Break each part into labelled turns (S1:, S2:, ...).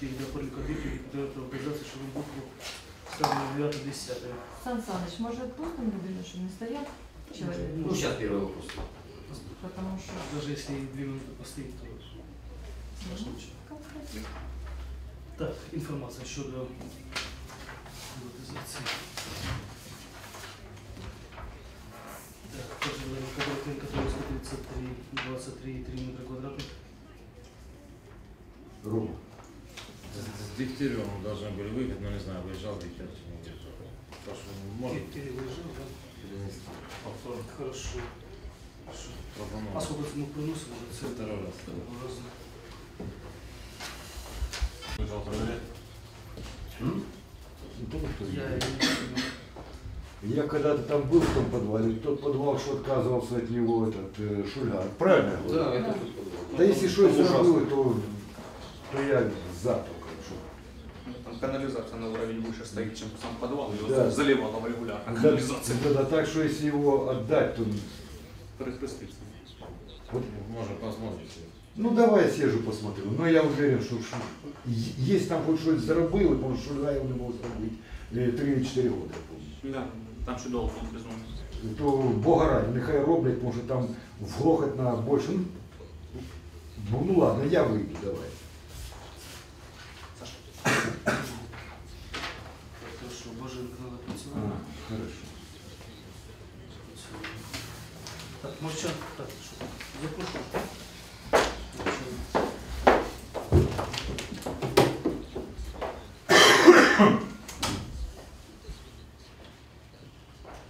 S1: 4 до переліку об'єктів до організації, що букву ставимо 9 10
S2: Сан Саныч, может, пустим людину, чтобы не стоял человек?
S3: Ну, сейчас первый вопрос.
S2: Потому что...
S1: Даже если и две минуты постоит, то страшно ничего.
S2: Как хотите.
S1: Так, інформація щодо приватизації. Так, также квадратный, который 133, 23,3 метра квадратных.
S4: Рома.
S5: С с Дегтяревым должны были выехать, но не знаю, выезжал Дегтярев, не выезжал. Потому что может
S1: Переложил, да?
S5: перенести.
S1: Повторно. Хорошо. Хорошо.
S5: Пропонував.
S1: А сколько ты приносил уже?
S5: Второй раз.
S1: Разно.
S5: Выезжал проверять.
S4: Ну, то, что
S1: Я
S4: я.
S1: не понимаю.
S4: Я когда-то там был в том подвале, тот подвал, что отказывался от него этот э, Шульган. Правильно?
S3: Да, это
S2: Да.
S3: тут подвал.
S4: Да если что сделаю, то, то я за только.
S6: Ну, канализация на уровень выше стоит, чем сам подвал. Его
S4: Да.
S6: заливало регулярно.
S4: Да,
S6: Канализация.
S4: да, да, так что если его отдать, то
S6: Перехреститься.
S4: вот,
S5: Можно посмотреть.
S4: ну давай я съезжу посмотрю. Но я уверен, что есть там хоть что-то заробило, потому что Шульга его не мог зробити 3 или 4 роки, я помню.
S6: Да, там ще довго безумно.
S4: То Бога ради, нехай роблять, може там вгрохать на більше. Ну, ну, ну ладно, я вийду, давай.
S1: Хорошо, Боженко надо
S4: А,
S1: працювати.
S4: хорошо.
S1: Так, мовчан, так, що? Запрошую.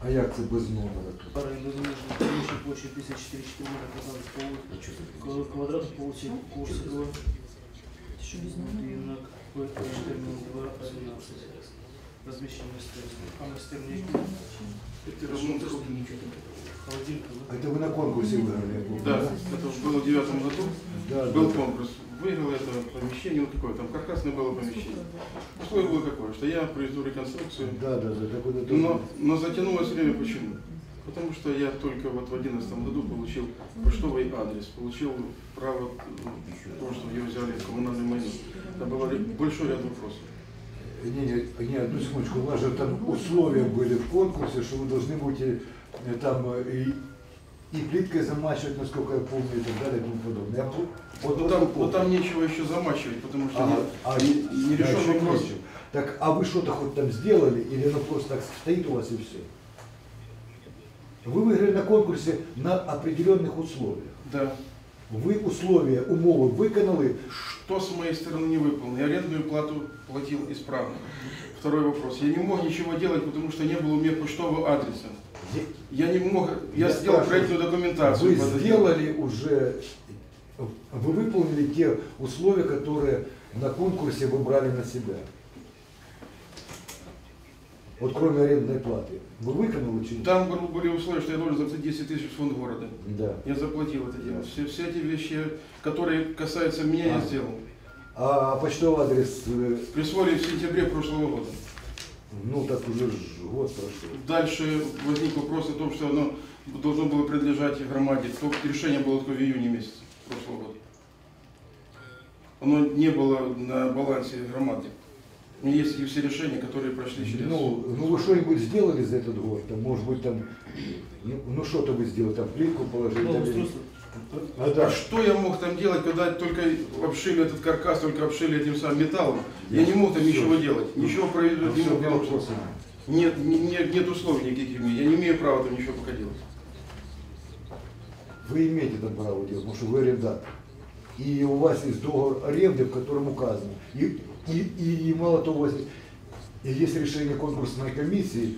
S4: А як це без номера тут?
S1: Пара индонезийских площадь площадь 54 метра квадратных
S4: А що це
S1: по
S4: таке?
S1: квадрат получил курс
S2: Еще без номера.
S1: Будинок ПТ-42 11. Размещение средств. А на стене холодильник.
S4: А это вы на конкурсе выиграли?
S7: Да, это было в девятом году.
S4: Да,
S7: Был
S4: да.
S7: конкурс. Выиграл это помещение, ну какое там, каркасное было помещение. Условие было какое, что я произведу реконструкцию,
S4: Да, да, да, так вот это.
S7: но, но затянулось время почему? Потому что я только вот в одиннадцатом году получил поштовый адрес, получил право ну, того, что ее взяли в коммунальную майну. Это был ре- большой ряд вопросов.
S4: Не, не, не, одну секундочку, у вас же там условия были в конкурсе, что вы должны будете э, там э, и, и плиткой замачивать, насколько я помню, и так далее и тому подобное. Я вот,
S7: Но
S4: вот
S7: там,
S4: вы
S7: но
S4: помните.
S7: там нечего еще замачивать, потому что
S4: Ага, а
S7: не,
S4: и-
S7: не решен вопрос.
S4: нечем. Так, а вы что-то хоть там сделали, или оно просто так стоит у вас и все? Вы выиграли на конкурсе на определенных условиях.
S7: Да.
S4: Ви условия, умови виконали,
S7: Что с моей стороны не выполнено? Я арендную плату платил исправно. Второй вопрос. Я не мог ничего делать, потому что не было у меня почтового адреса. Я не мог, я,
S4: Я
S7: сделал проектную документацию.
S4: вы
S7: под это.
S4: сделали уже, вы выполнили те условия, которые на конкурсе вы брали на себя. Вот кроме арендной платы. Вы выполнили нет?
S7: Там был- были условия, что я должен заплатить 10 тысяч в фонд города.
S4: Да.
S7: Я заплатил это дело. Все, все эти вещи, которые касаются меня, я
S4: А.
S7: сделал.
S4: А почтовый адрес, э,
S7: Присвоили в сентябре прошлого года.
S4: ну так уже год прошел.
S7: Дальше возник вопрос о том, что оно должно было принадлежать громаде. Только решение было только в июне месяце прошлого года. Оно не было на балансе громады. Есть и все решения, которые прошли через...
S4: Ну, ну вы что-нибудь сделали за этот год? Там, может быть, там, ну, ну что-то вы сделали, там плитку положили.
S1: Ну,
S4: там, а, да.
S7: что я мог там делать, когда только обшили этот каркас, только обшили этим самым металлом? Я не мог там
S4: Всё.
S7: ничего делать. Ничего
S4: Ну,
S7: производить не мог.
S4: нет вопросов.
S7: Нет, не- не- нет условий никаких. Я не имею права там ничего пока делать.
S4: Вы имеете это право делать, потому что вы арендатор. И у вас есть договор аренды, в котором указано. И, и, и, и мало того, вас есть решение конкурсной комиссии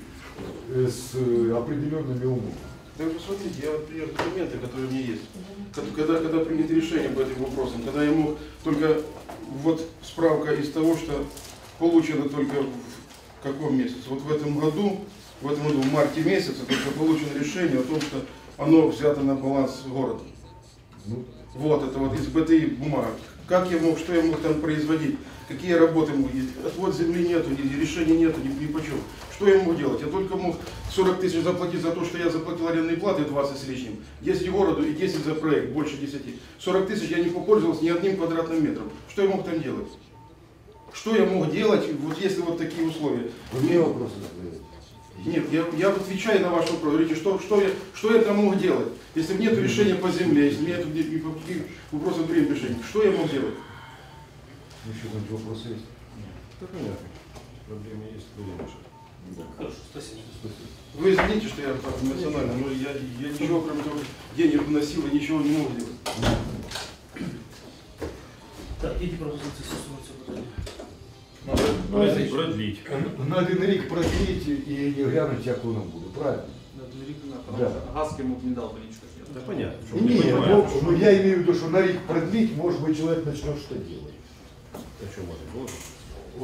S4: э, с определенными умовами.
S7: Да вы посмотрите, я вот принес документы, которые у меня есть. Когда, когда принято решение по этим вопросам, когда я мог только вот справка из того, что получено только в каком месяце. Вот в этом году, в этом году, в марте месяце, только получено решение о том, что оно взято на баланс города.
S4: Ну,
S7: Вот это вот из БТИ бумага. Как я мог, что я мог там производить? Какие работы мог делать? Отвод земли нету, ни- решения нету, ни, ни почем. Что я мог делать? Я только мог 40 тысяч заплатить за то, что я заплатил арендные платы 20 с лишним. 10 городу и 10 за проект, больше 10. 40 тысяч я не попользовался ни одним квадратным метром. Что я мог там делать? Что я мог делать, вот если вот такие условия?
S4: Вы мне вопросы задаете?
S7: Нет, я, я отвечаю на ваш вопрос. Говорите, что, что, я, что я там мог делать? Если нет решения по земле, если нет никаких вопросов времени решения, что я мог делать?
S4: Еще какие-нибудь вопросы есть?
S5: Да понятно. Проблемы есть, будем решать.
S1: Хорошо, спасибо.
S7: Вы извините, что я так эмоционально, но я, я ничего, кроме того, денег вносил и ничего не мог делать.
S1: Так, які пропозиції стосуються питання?
S5: Продлить, продлить.
S4: На один рік продліть і глянуть, як воно буде, правильно?
S1: На один рік
S4: Да.
S6: Газ ему не дал бы ничего
S5: Да
S6: сделать.
S5: понятно. что
S4: Не,
S5: мы понимаем,
S4: ну, ну, я имею в виду, что на рік продлить, может быть, человек начнет что делать.
S5: А что может? Вот.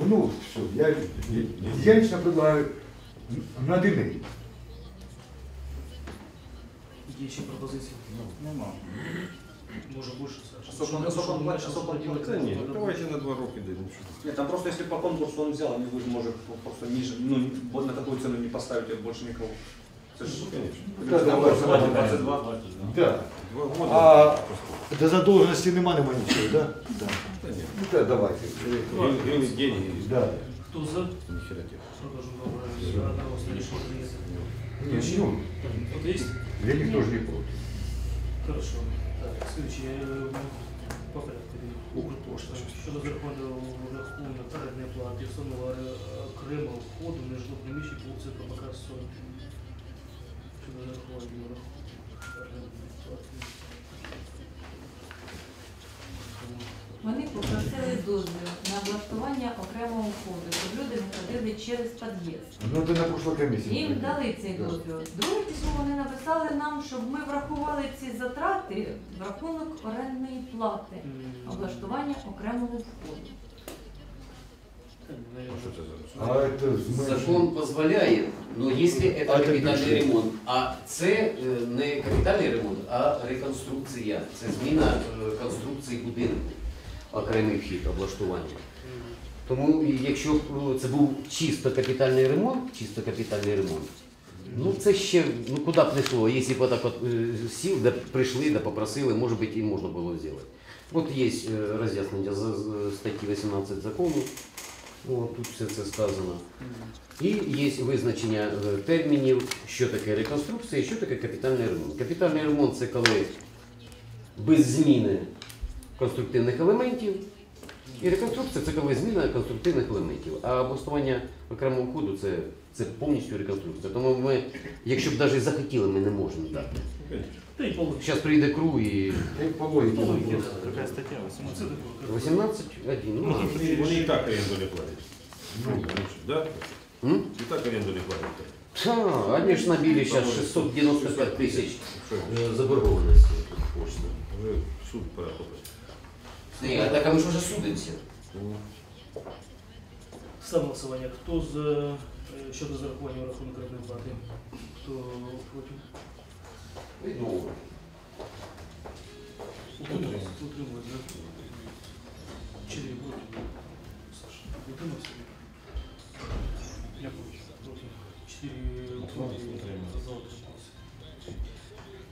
S4: Ну, все, я, я лично предлагаю на один рік.
S1: Є ще пропозиції?
S6: Нема.
S1: Може більше, Саша?
S6: Особо-
S1: Щоб-
S6: особо
S1: щоб
S6: платить,
S1: менше
S6: особо
S1: розподілити,
S5: Да нет,
S1: то
S5: давайте на два роки дадим. что
S6: Нет, там просто если по конкурсу он взял, вы же может просто ниже, ну, вот на такую цену не поставите больше никого. Это ж-
S5: Ну, конечно.
S4: Да, давай,
S6: Хватит
S4: давай.
S6: 22.
S4: Да.
S5: Два года.
S4: А до задолженности нема нема нічого, да? Да.
S5: Да нет.
S4: Ну да, давайте.
S5: Грин- грин- деньги.
S4: Да.
S1: Хто за?
S5: Ни хера тебе.
S1: Продовжуємо договор. Одноголосно рішення прийнято.
S4: Не, ну,
S1: Тут є?
S4: я никто же не против.
S1: Хорошо. Так, слідчі, е, по порядку. Укрпошта. Щодо зарахування рахунок передної плати, встановила окремо входу між приміщень вулиці Кабака 40.
S2: Вони попросили дозвіл на облаштування окремого входу, щоб люди не ходили через під'їзд.
S4: Ну, это на прошлой комиссии.
S2: Їм дали цей дозвіл. Друге письмо вони написали нам, щоб ми врахували ці затрати в рахунок орендної плати, облаштування окремого входу.
S4: А это мы-
S3: Закон позволяє, но якщо це
S4: А це
S3: капітальний
S4: бюджет.
S3: ремонт, а це е, не капітальний ремонт, а реконструкція. Це зміна е, конструкції будинку, окремий вхід, облаштування. Тому і якщо б е, це був чисто капітальний ремонт, чисто капітальний ремонт, ну це ще ну куди б не йшло. Якщо б так от е, сіл, де прийшли, де попросили, може бути і можна було зробити. От є е, роз'яснення з з статті 18 закону. От, тут все це сказано. І є визначення е, термінів, що таке реконструкція і що таке капітальний ремонт. Капітальний ремонт це коли без зміни конструктивних елементів. І реконструкція це коли зміна конструктивних елементів. А облаштування окремого ходу це, це повністю реконструкція. Тому ми, якщо б навіть захотіли, ми не можемо дати.
S5: Конечно.
S1: Та й половина.
S3: Зараз прийде КРУ і
S4: Да и по логике
S1: Ну,
S4: вопрос.
S1: є така стаття, 18
S3: 18.1. Ну,
S5: Они они и так аренду не платят.
S4: Ну,
S5: Да?
S3: м?
S5: И так аренду не платят.
S3: Та, вони ж набили зараз 695 тисяч
S5: Что?
S3: е, заборгованості пошти.
S5: Уже в суд пора попасть.
S3: Ні, а так а ми ж вже судимося.
S1: Ставимо голосування. Хто з е, щодо зарахування в рахунок рентної плати? Хто проти? Відмовити. Утримує. Утримує. Чирій буде. Саша, утримався. Дякую. Чотири за.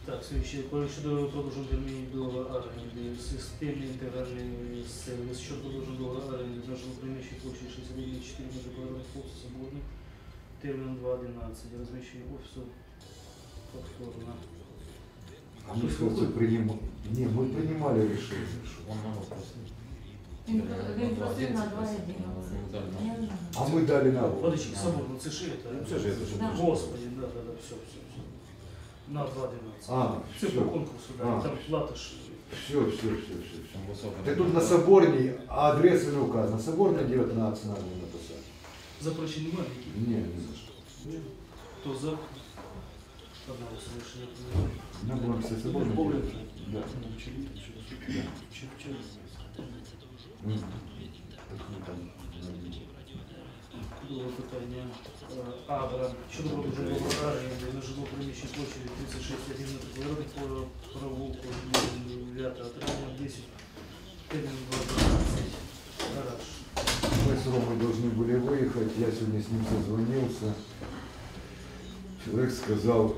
S1: Так, слідчі, щодо продовження термінів договору аренди, Системи інтегральний сервіс, що продовжує договор аренди в нашому приміщенні площі 61,4 метри квадратних офісу свободних, термін 2.11, розміщення офісу повторно.
S4: А мы сколько принимали? Не, мы принимали решение. что-
S2: Він, він просив на 2.11. Я знаю.
S4: А мы дали на год.
S1: Подожди, соборно, це ж это.
S5: Ну, це ж это ж.
S2: Да.
S1: Господи, да, да, да, все, все, все. На 2.12.
S4: А,
S1: Це
S4: все,
S1: по конкурсу, да,
S4: А.
S1: там плата ж.
S4: все, все, все, все. Ты тут на Соборней, а адреса не указана. Соборная 19 надо написать.
S1: Запрошень немає які?
S4: Не, не за что.
S1: Хто за? Одного рішення прийняли.
S4: Нам будем все Соборная
S1: Более.
S4: делать. Да. М. Так мы там,
S1: Друге питання. Е, Абра. Щодо продовження оренди на житло приміщення площею 36,1 метр квадратних по провулку 9 травня 10 термін 2.12. Гараж.
S4: Мы с Ромой должны были выехать, я сегодня с ним созвонился. Человек сказал, э, ж-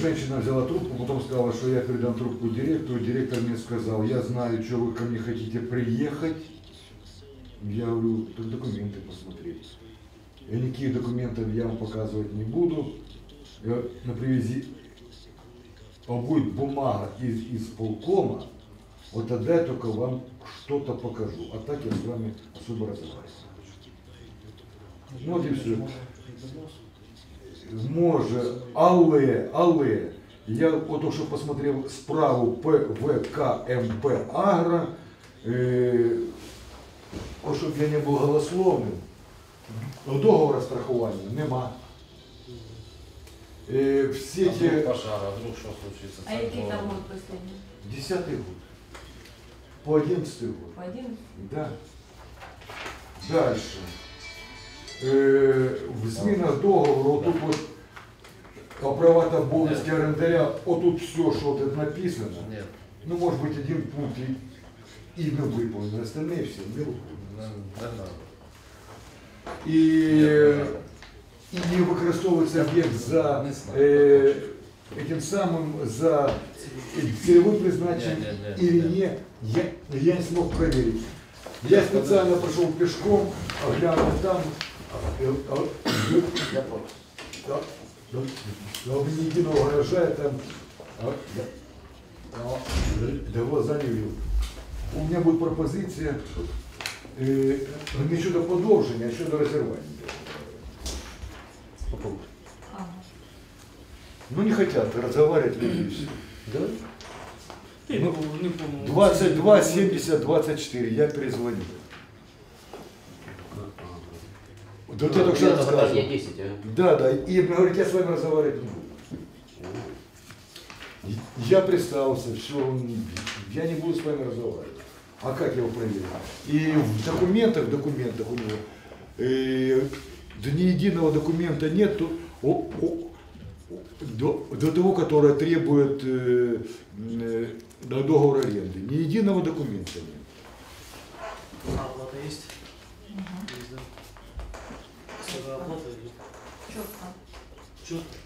S4: женщина взяла трубку, потом сказала, что я передам трубку директору. Директор мне сказал, я знаю, что вы ко мне хотите приехать. Я говорю, так документы посмотреть. И никаких документов я вам показывать не буду. Я на привязи, а будет бумага из, из полкома, вот тогда я только вам что-то покажу. А так я с вами особо разговариваю. Ну, от і все. Може, але, але, я ото що посмотрел справу ПВКМП Агро, е, о, щоб я не був голословним, договору страхування нема. Е, всі
S5: А вдруг пожар, а вдруг что случится?
S2: А який там год последний?
S4: Десятый год. По одиннадцатый год.
S2: По один?
S4: Да. Дальше. Е, в змінах договору, отут от по правах та обов'язки орендаря, отут все, що тут написано, ну, може бути один пункт і, і не виповнено, остальные все не виповнено.
S5: не, не.
S4: І, і не використовується об'єкт за е, этим самим за цільовим призначенням
S5: не. не,
S4: я, я не смог проверить. Я специально пошел пешком, оглянул там,
S5: Я против.
S4: да, да, да, у меня единого гаража я там, да, да, глаза не видел. У меня будет пропозиция э, не щодо подовження, а щодо розірвання. Ну не хотят разговаривать люди. всё.
S3: Да?
S1: Ти не помню, не помню.
S4: 22 70 24, я перезвоню. Вот это только что рассказывал.
S3: я 10, а?
S4: Да, да. И говорит, я с вами разговаривать не буду. Я представился, все, я не буду с вами разговаривать. А как я его проверю? И в документах, в документах у него, э, да ни единого документа нет то- о- о- до, до того, которое требует э, э, аренды. Ни единого документа нет.
S1: А? Есть, Четко.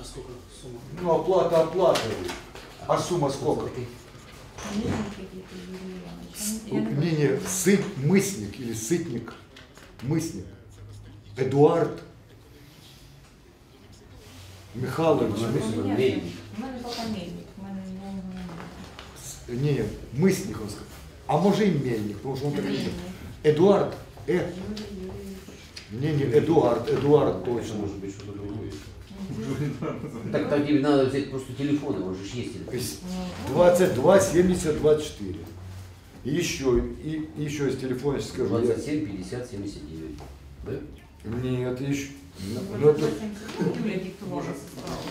S1: А сколько сумма?
S4: Ну, оплата оплатой. А сумма сколько?
S2: Мельник який-то Юрій Іванович. Я не-
S4: Не, не, сыт, мысник или сытник. Мысник. Эдуард Михайлович.
S2: Ну,
S3: Мельник.
S2: ні,
S3: Мельник.
S2: У мене поки мельник, у мене я його не
S4: Не, не, мысник он сказал. А может и мельник, потому что он так
S2: знаю.
S4: говорит.
S2: Мельник.
S4: Эдуард. Э,
S2: Юрій Юрійович.
S4: не, не, Эдуард, Эдуард
S3: Точно может быть что-то другое. Так тогда надо взять просто телефоны, у вас же есть телефон.
S4: Из 22 70 24. И еще, и, и еще из телефона сейчас скажу. я-
S3: 27, 50, 79. Да?
S4: Нет, еще.
S2: Ну,
S4: Ну, это-
S2: 27 Юля диктувала справу.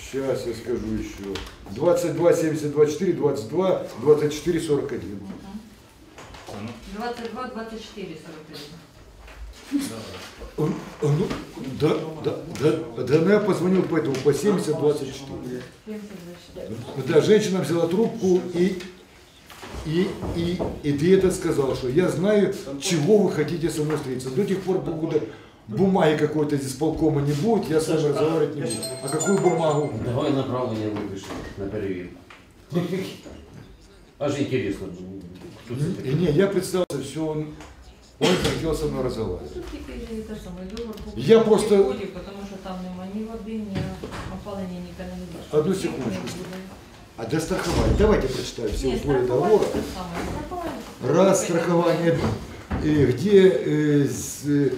S4: Сейчас я скажу еще. 22 70 24, 22 24 41.
S2: 22, 24, 41.
S4: Он- он, ну, да, да, да, да, ну я позвонил по этому, по 70 24.
S2: 70, 24.
S4: Да, женщина взяла трубку и, и, и, и ты это сказал, что я знаю, чего вы хотите со мной встретиться. До тех пор, покуда бумаги какой-то из исполкома не будет, я с вами разговаривать не буду. А какую бумагу?
S3: Давай направление выпишем на проверку. Аж интересно кто это
S4: И не, я представился, все, он, он захотел со мной разговаривать.
S2: Тут тільки те саме договор був
S4: Я просто-
S2: відходів, тому що там нема ні води, ні опалення, ні каналізації.
S4: Одну секундочку. А для страхования, давайте прочитаю все
S2: Ні,
S4: условия
S2: страхування
S4: договора.
S2: те саме. Страхування.
S4: Раз страхование, э, где э, с, э,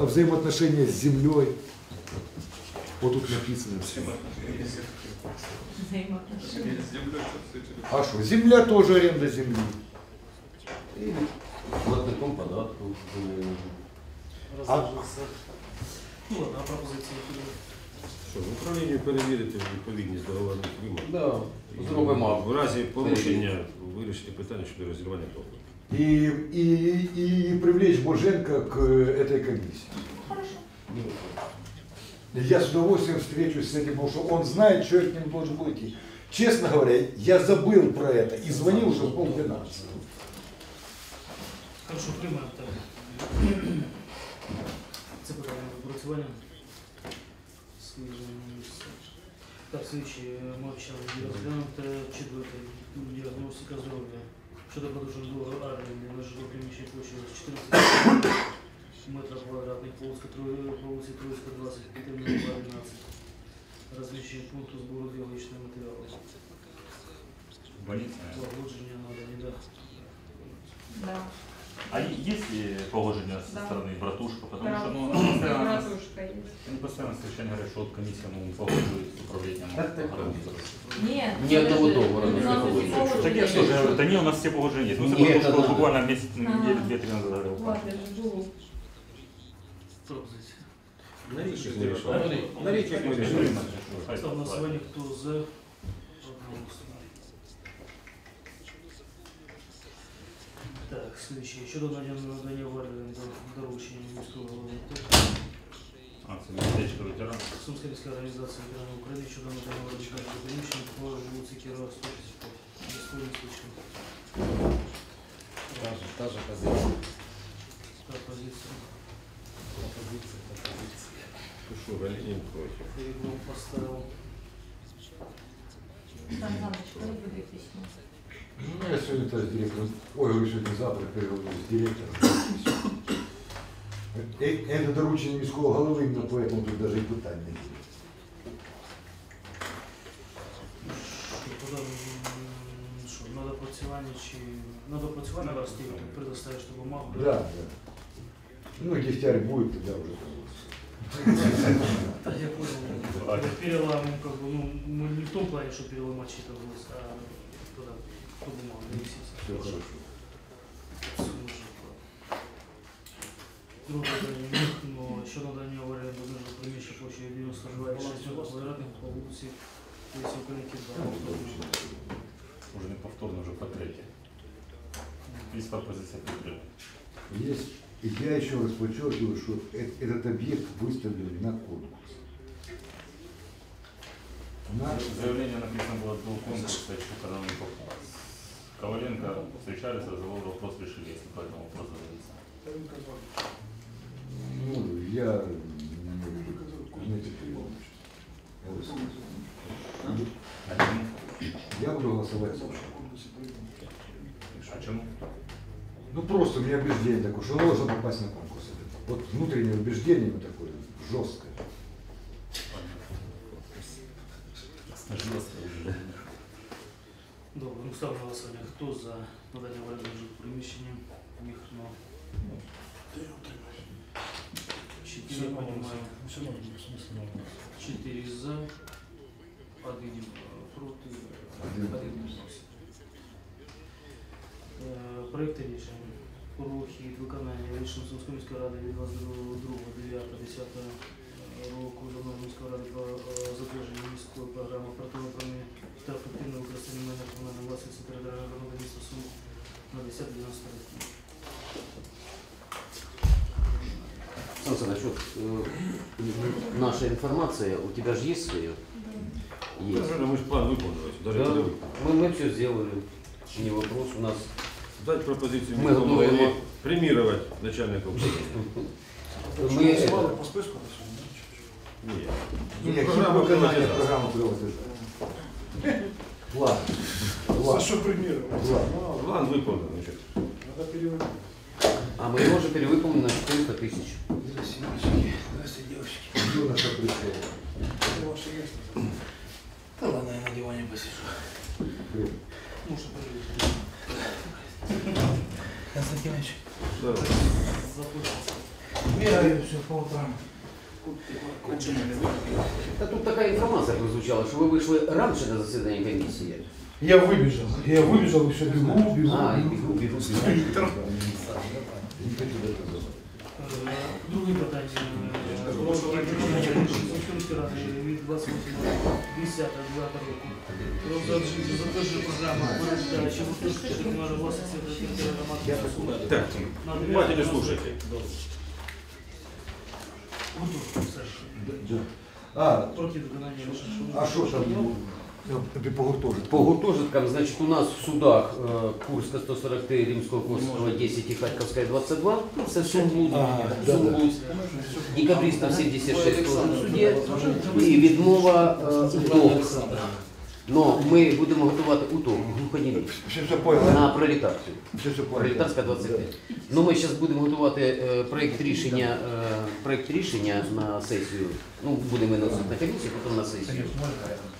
S4: а взаимоотношения с землей. Вот тут написано все.
S2: Взаємоотношення.
S4: А что, земля тоже аренда земли.
S3: И платником податку. э,
S1: Розважився. Ну ладно, а пропозиції які?
S5: Що, в управлінні перевірити відповідність договорних вимог.
S3: Да, зробимо.
S5: В разі порушення вирішити питання щодо розірвання договору.
S4: И, и, и привлечь Боженко к э, этой комиссии.
S2: Хорошо.
S4: Я с удовольствием встречусь с этим, потому что он знает, что я к нему должен был идти. Честно говоря, я забыл про это и звонил уже в полдвенадцатого.
S1: Хорошо, приймаємо так. Це питання опрацювання. Так, слідчі е, мовчали розглянути четверте діагностика здоров'я. Щодо подушок другої армії на жилоприміщеній площі 14 метров квадратних, полоска полоси Троїцька 25 метрів 12. Розміщення пункту збору біологічного матеріалу.
S8: Больниця?
S1: Погодження надо, не да.
S2: Да.
S8: А есть ли погоджение со
S2: Да.
S8: стороны братушка? Потому что ну,
S2: Братушка,
S8: постоянно,
S2: братушка є.
S8: они постоянно совещания говорят, что вот комиссия ну, не погоджует с управлением.
S2: Ні,
S3: Ні одного
S2: подожди,
S3: договору не
S2: у нас
S3: було.
S2: усі погоджені.
S8: Так я что же говорю, да не, у нас все погоджения есть. Ну,
S3: Нет,
S8: это
S3: это-
S8: буквально месяц,
S2: Ага.
S8: недели, две-три назад говорил.
S2: Ладно, ж було.
S1: Пропозиція.
S5: На річах ми рішили. На річах ми рішили.
S1: Ставлю на голосування, хто за одноголосно. Так, слідчий. Щодо надання надання в оренду доручення міського голови
S8: А, це местечко ветеран.
S1: Сумська міська організація ветеранів України щодо надання в оренду житлового приміщення по вулиці Кірова 165. Безпосередньо случайно.
S5: Та же, та же позиція.
S1: Та позиція.
S5: Ну що, Галінін проти.
S1: Перегнув поставив.
S2: Там Іванович, коли буде письмо?
S4: Ну, я сегодня тоже с директором, ой, говорю, сегодня завтра переговорю с директором. Э, Это доручение міського голови, именно поэтому тут даже и питань не буде.
S1: Куди, м, що, на допрацювання чи на допрацювання раз ти предоставиш ту бумагу?
S4: Да, да. Ну, дегтярь будет, тогда уже.
S1: Да, я понял. Я перелом, как бы, ну, мы не в том плане, что переломать чьи-то голос, а туда, ту бумагу нанесить.
S4: Все хорошо.
S1: Друге питання, ну, що надання в оренду межу приміщення площею 92 6 квадратних по вулиці Лесі Українки 2.
S8: Уже не повторно, уже по третье. Есть пропозиция підтримки.
S4: Есть. И я еще раз подчеркиваю, что э- этот объект выставлен на конкурс. На
S8: Заявление написано было до конкурса, еще когда он не попалось. Коваленко встречались, разговор, вопрос решили, если по этому вопросу задаться.
S4: Ну, я не знаете, я буду голосовать за.
S8: А чему?
S4: Ну просто у меня убеждение такое, что он должен попасть на конкурс. Вот внутреннее убеждение такое жесткое.
S1: надання варіантів в їх ну, на чотири приймаємо. Чотири за, один е, проти,
S4: один.
S1: вносить. Е, Проєкти рішення. Про хід виконання рішення Сумської міської ради від 22.09.10 е, року. Журнал міської ради про затвердження міської програми протиуправлення та ефективного використання на 10 90 років.
S3: Сан Саныч, вот, э, наша информация, у тебя же есть свое? Есть.
S5: Мы же план выполнили. Даже
S3: Да, мы, мы все сделали, не вопрос. У нас
S5: Дать пропозицию
S3: Мы готовы.
S5: Голове премировать начальника управления.
S3: мы это,
S5: Нет.
S4: Нет,
S5: Программа
S4: выполнение
S5: приватизации.
S4: программы приватизации. План. План. План.
S5: План выполнен.
S3: а мы его же перевыполнили на 400 тысяч.
S4: Что наша представила?
S9: Да ладно, я на диване посижу.
S1: Можно
S5: Да.
S1: Закончился.
S9: бегаю все по утрам.
S3: Да тут такая информация прозвучала, что вы вышли раньше на заседание комиссии.
S9: Я выбежал. Я выбежал, еще бегу, бегу.
S3: А, и
S9: бегу.
S3: бегу, бегу, бегу.
S4: Не хочу даже забыть.
S1: Е, Друге питання. Е, Про виконання рішень Сумської ради від 28 року. Про затвердження програми передачі гуртожитку комунальної власності та територіальної громади Сум.
S5: Так,
S1: На
S5: внимательно
S1: 9
S5: слушайте.
S1: Гуртожиток, все ж.
S4: Да. А,
S1: Проти виконання рішень.
S4: а что там? Ну, ты по гуртожитку.
S3: По гуртожиткам, значит, у нас в судах э, Курска 143, Римского Курского 10 и Харьковская 22. Ну, Це Сумбуд,
S4: А, да,
S3: Сумбуд. Декабристов 76 тоже в суде. И відмова э, ДОК. Но ми будемо готувати УТО глухонімі
S4: Все,
S3: на пролетарцію.
S4: Все, все понял.
S3: Пролетарська 25. Ну ми зараз будемо готувати е, проєкт рішення, е, проект рішення на сесію. Ну, будемо виносити на комісію, потім на сесію.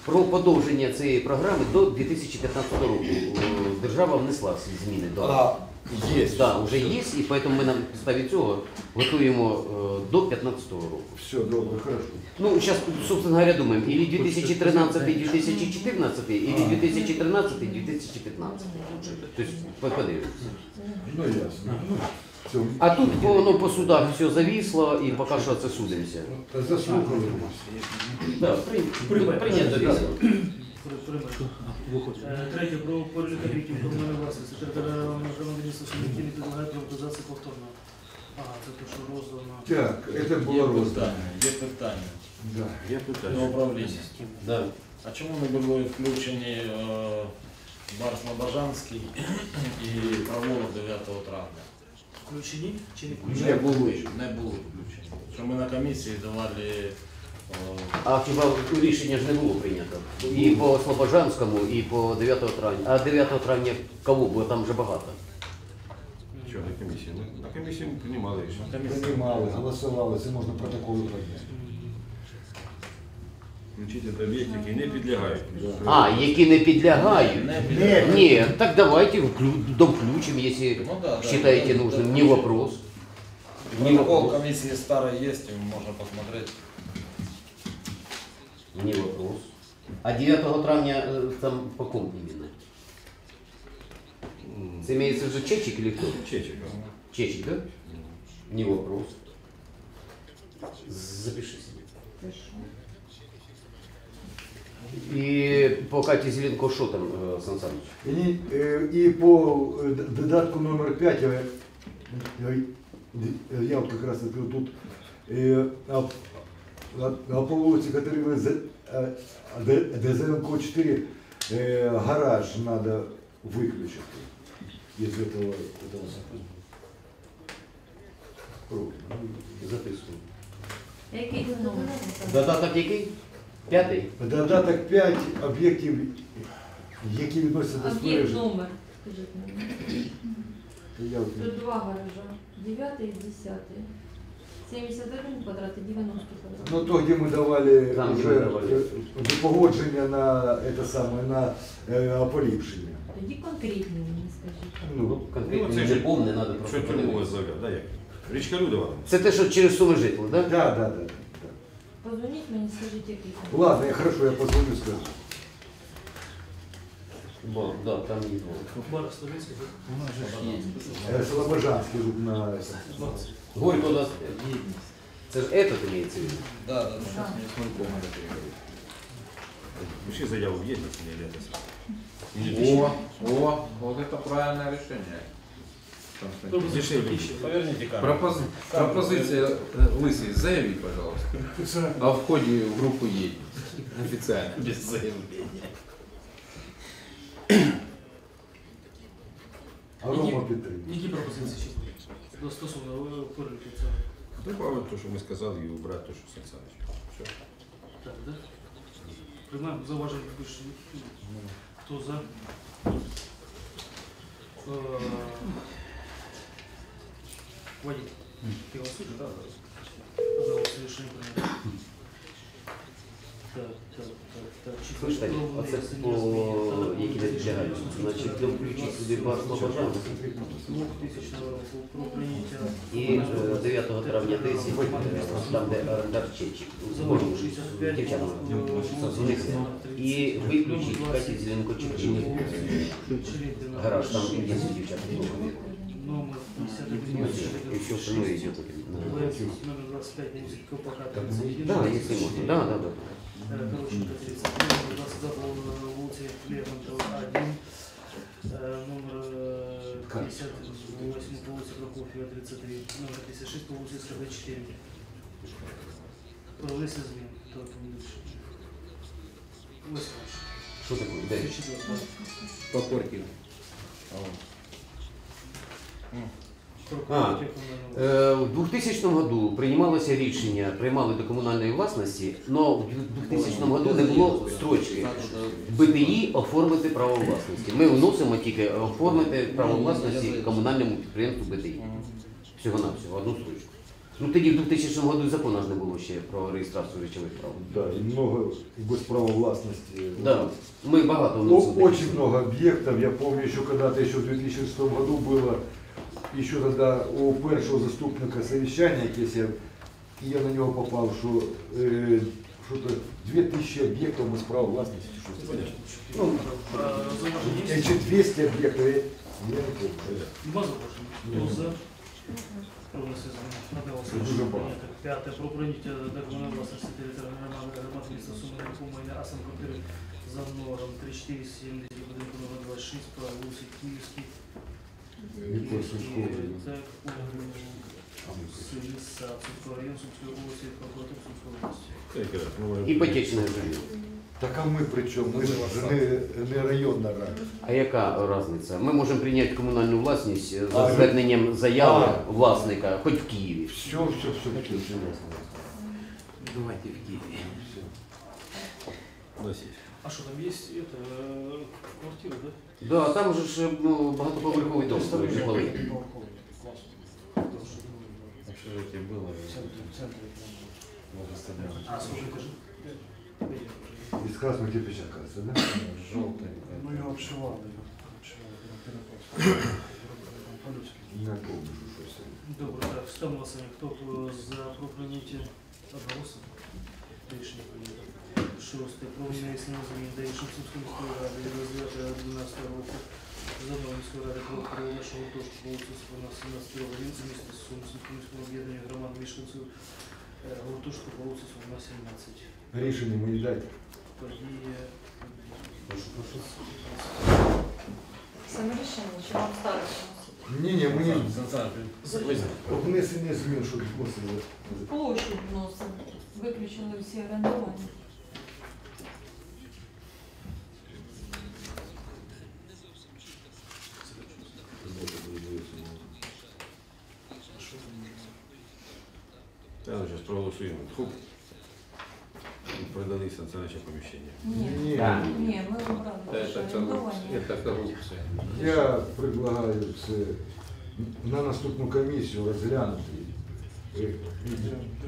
S3: Про подовження цієї програми до 2015 року. Е, Держава внесла всі зміни до
S4: А, есть.
S3: Да, вже є, і тому ми на підставі цього готуємо е, до 2015 року.
S4: Все, добре, хорошо.
S3: Ну, сейчас, собственно говоря, думаем, или 2013-2014, или 2013-2015. То есть, по- подивимось.
S4: Ну, ясно. Ну, все.
S3: А тут по, ну, по судах все зависло, і поки що це судимося.
S4: Заслухали.
S3: Да, при, прийнято рішення.
S1: Е, Третє, про перелік об'єктів комунальної власності. Територіальна громадянина суб'єктів підлягає приватизації повторно. Ага, це те, що роздано.
S4: Так, это
S5: Є
S4: было роздано.
S5: питання, є питання
S4: Да.
S7: Я
S5: до
S7: пытаюсь.
S5: управління.
S3: Да.
S5: А чому не були включені е, бар Слобожанський і Праволо 9 травня?
S1: Включені чи не
S4: Не
S1: включені?
S4: було.
S5: Не були включені. Що ми на комісії давали е,
S3: А хіба рішення ж не було прийнято? І по Слобожанському, і по 9 травня. А 9 травня кого? Бо там вже багато.
S7: Что на комиссии? Мы на комиссии мы принимали
S5: на
S7: решение.
S5: комісії.
S4: Приймали, голосували, це можна протоколи подняти.
S7: Включить это объекты, які не підлягають.
S3: А, які не підлягають.
S5: Не
S4: Ні.
S5: підлягають.
S3: Нет, так давайте вклю- довключим, если
S5: Ну да, да.
S3: считаете нужным. Не вопрос. Не
S5: Протокол
S3: вопрос.
S5: комиссии старый есть, и можно посмотреть.
S3: Не вопрос. А 9 травня э, там по ком именно? Это имеется в виду Чечик или кто?
S7: Чечек.
S3: Чечик, да? Не вопрос. Запиши себе. И по Кате Зеленко что там, э, Сан Саныч?
S4: І, ні- е, і по е, д- додатку номер 5 я, я, я от якраз відкрив тут е, а, а, а по вулиці Катерини Зе- е, Де- Дезенко 4 е, гараж треба виключити із этого, этого круга.
S3: Записываю.
S2: Який це номер?
S3: Додаток який? П'ятий?
S4: Додаток 5 об'єктів, які відносяться до
S2: Об'єкт
S4: спорядження.
S2: номер. Скажіть мені.
S4: Я от-
S2: Тут два гаража. 9 і 10. 71 квадрат і 90 квадрат.
S4: Ну, то, где мы давали
S3: Там,
S4: уже
S3: где мы давали.
S4: э, погодження на это самое, на э, ополіпшення.
S2: Тоді конкретні мені скажіть.
S3: Ну, конкретно
S7: Ну, це
S3: не
S7: ж-
S3: помню, надо
S7: Що
S3: просто
S7: це у вас
S3: подивитися.
S7: за да, як? Річка Людова.
S3: Це те, що через суми житла,
S4: Да,
S3: так?
S4: да, да. да.
S2: Позвоніть мені, скажіть, який там.
S4: Ладно, я хорошо, я позвоню, скажу.
S3: Бо, да, там є.
S1: Бара Словінська,
S4: Э, Слобожанский тут на...
S3: Горько даст. Це ж этот имеется в виду.
S5: Да, да, да.
S7: Пиши заяву в єдність, не лето.
S10: О, о, вот это правильное решение. Константин.
S7: Дешевле.
S5: Поверните камеру.
S10: Пропози- Пропозиция э, Лысый, заяви, пожалуйста, о входе в группу едет. Официально.
S5: Без заявления.
S4: А Рома підтримує.
S1: Які пропозиції ще? До стосовно е, переліку цього.
S7: Добавить то, що ми сказали, і убрати то, що Сансаныч. Все.
S1: Так, да? Приймаємо зауваження більше. Хто за? Е, Вадим, ти голосуєш? Так, Пожалуйста, рішення прийнято. Так, так, Слышно,
S3: оце по які не підлягають. Значить, для включити сюди бар
S1: Слобожан
S3: і е, 9 травня 10, е, там де
S1: Ардарчечик, зможемо
S3: дівчатам дзвонити, і виключити Каті Зеленкочук чи. Гараж, там є дівчата.
S1: Ну, номер
S3: 51. Еще остальное идет.
S1: Номер 25, пока
S3: Да, если можно. Да, да, да.
S1: Короченко 30, номер 22 по улице Лермонтова 1, э, номер э, 58 по улице Прокофьева 33, номер 56 по улице СКБ 4. Провелися змін. Так, дальше. Ось
S3: Что такое? Дай.
S1: 34.
S10: По Коркину.
S3: А. Е, У 2000 году приймалося рішення, приймали до комунальної власності, але в 2000 году не було строчки БТІ оформити право власності. Ми вносимо тільки оформити право власності комунальному підприємству БТІ. Всього-навсього, одну строчку. Ну тоді в 2000 году закону ж не було ще про реєстрацію речових прав.
S4: Да, и много без права властности.
S3: Да. Ми багато
S4: О-
S3: вносимо.
S4: Очень много объектов. Я помню, еще когда-то еще в 2006 году было, еще тогда у першого заступника совещания, якесь я, і я на нього попав, що е, що-то 2000 об'єктів без права власності. чи щось таке.
S3: Ну,
S1: А, Зауваження
S4: Е,
S1: є?
S4: Чи 200 об'єктів, я, я не помню.
S1: Нема зауважень? Хто за? Про внесення змін? Надалося
S4: Це дуже
S1: рішення
S4: багато.
S1: прийнято. П'яте. Про прийняття до комунальної власності територіальної громади громади міста Суми нерухомого майна Асан квартири за номером 3470 будинку номер 26 по вулиці Київській.
S4: Нікольської школи.
S1: Так, у селі Сад, Сумського району, Сумської області, прокуратури Сумської області.
S3: іпотечне житло.
S4: Так а ми при чому? Ми ж не, не районна рада.
S3: А яка різниця? Ми можемо прийняти комунальну власність е, за
S4: А,
S3: зверненням заяви
S4: а.
S3: власника, хоч в Києві.
S4: Все, все, все, все, все.
S10: Давайте в Киеве.
S1: А що там є это, э, квартира, да?
S3: Да, там же ж ну, багатоповерховий дом житловий.
S5: Общежитие было.
S1: А, сколько этажей?
S4: Из красного кирпича, кажется, да?
S5: Желтый.
S1: Ну, я обшивал,
S4: Не помню, що щось.
S1: Добре, так, голосування. Хто за про прийняття? Рішення прийнято. Шосте. Про внесення змін до рішень Сумської міської ради від 11 року за новою міської ради про передачу гуртожитку по вулиці Сумна 17 років з міста Сум, Сумського міського об'єднання громад мешканців е, гуртожитку по вулиці Сумна 17.
S4: Рішення мені дайте.
S1: Подія.
S2: Саме рішення, чи вам ставити?
S4: Ні, ні, мені
S5: Записано.
S4: внесення змін, щоб вносили.
S2: Площу вносимо. Виключили всі орендування.
S11: Да, сейчас проголосуємо. Тьфу. Продали санаторне поміщення.
S2: Ні,
S4: Ні.
S2: ні, ми обрали
S10: Это
S2: лише
S10: коррупция.
S2: орендування.
S10: Это коррупция.
S4: Я предлагаю це на наступну комісію розглянути. Е,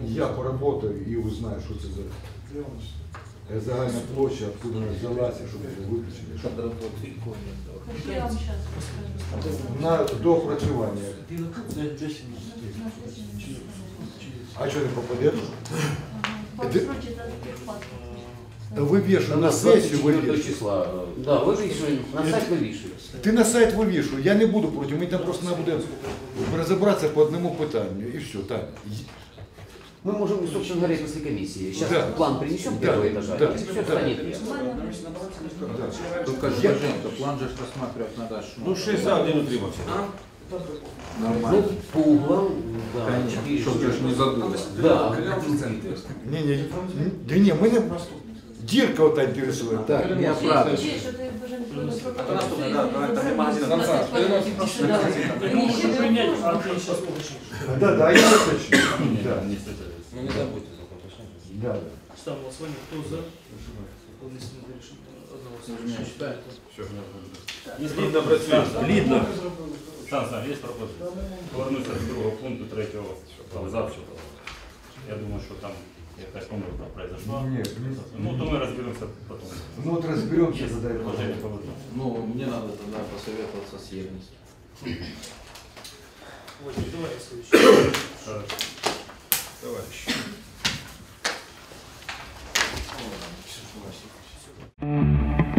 S4: Я поработаю і узнаю, що це за е, загальна площа, откуда вона взялася, щоб це виключити. щоб-
S2: Хоч я вам зараз розкажу.
S4: На доопрацювання. А що не попаде?
S2: Подсрочить этот паспорт.
S4: Та вивішуй на
S3: На
S4: сесію
S3: 24
S4: вивішуй.
S3: числа. е, Да, вивішуємо, на сайт вивішуємо.
S4: Ти на сайт вивішуй, я не буду проти, мені там просто треба буде розібратися по одному питанню. І все, так.
S3: Мы можем, собственно говоря, после комиссии. Сейчас
S4: Да.
S3: план принесем
S4: Да,
S3: первого этажа,
S4: да,
S3: и все
S4: да.
S3: станет ясно.
S10: Только
S4: Я-
S10: Жиженко, план же ж рассматривать надо. ж,
S11: Ну, 6 за, один утримався.
S3: Ну,
S10: Нормально.
S3: по углам, да.
S10: Конечно,
S3: четыре
S10: чтоб же ж не задумать.
S3: Да.
S4: Ні, ні, да ні, мене дірка ота інтересує.
S10: Так, я
S2: Чи-
S10: правда.
S2: чи, що ти бажаєш
S6: А наступне, да, давай, давай, магазин.
S1: Може прийняти, а ти зараз уточниш.
S4: Да, да, я точно. Да,
S5: Ну не забудьте только уточнять.
S4: да.
S1: Ставимо голосування. Хто за? Внесення до рішення одноголосно.
S11: Плідно працює. Плідно.
S8: Сан, Сан, є пропозиція? Повернутися до другого пункту третього абзацу. Я думаю, що там якась помилка произошла.
S4: Ні,
S8: Ну, то ми розберемося потім.
S4: ну от розберемося,
S8: Є
S4: задай
S8: предложення повернути.
S10: Ну, мне надо тогда посоветоваться с Ернистом.
S1: Ось, давай следующий.
S8: Хорошо.
S11: Товарищ.
S1: Ой,